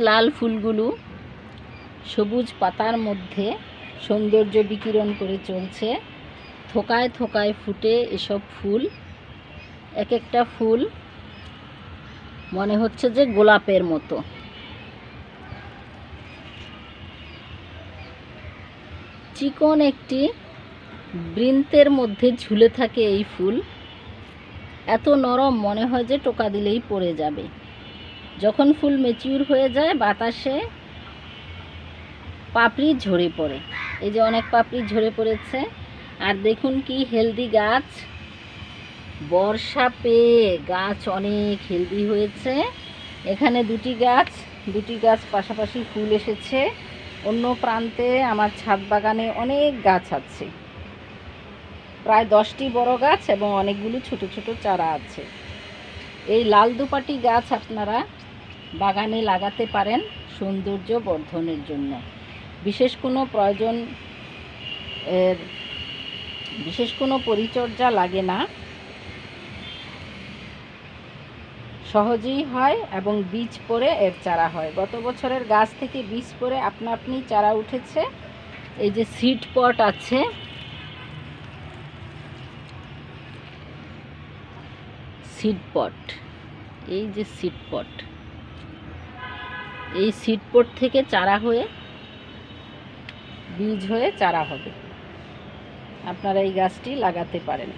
লাল ফুলগুলো সবুজ পাতার মধ্যে সৌন্দর্য বিকিরণ করে চলছে। থোকায় থোকায় ফুটে এসব ফুল। এক একটা ফুল মনে হচ্ছে যে গোলাপের মতো। চিকন একটি বৃন্তের মধ্যে ঝুলে থাকে এই ফুল। এত নরম মনে হয় যে টোকা দিলেই পড়ে যাবে। যখন ফুল মেচিউর হয়ে যায়, বাতাসে পাপড়ি ঝরে পড়ে। এই যে অনেক পাপড়ি ঝরে পড়েছে। আর দেখুন কি হেলদি গাছ। বর্ষা পেয়ে গাছ অনেক হেলদি হয়েছে। এখানে দুটি গাছ দুটি গাছ পাশাপাশি ফুল এসেছে। অন্য প্রান্তে আমার ছাদ বাগানে অনেক গাছ আছে। প্রায় দশটি বড় গাছ এবং অনেকগুলো ছোট ছোট চারা আছে। এই লাল দুপাটি গাছ আপনারা বাগানে লাগাতে পারেন সৌন্দর্য বর্ধনের জন্য। বিশেষ কোনো প্রয়োজন এর বিশেষ কোনো পরিচর্যা লাগে না। সহজেই হয় এবং বীজ পরে এর চারা হয়। গত বছরের গাছ থেকে বীজ পড়ে আপনা আপনি চারা উঠেছে। এই যে সিড পট আছে। সিড পট এই যে সিড পট এই সিড পট থেকে চারা হয়ে, বীজ হয়ে চারা হবে। আপনারা এই গাছটি লাগাতে পারেন।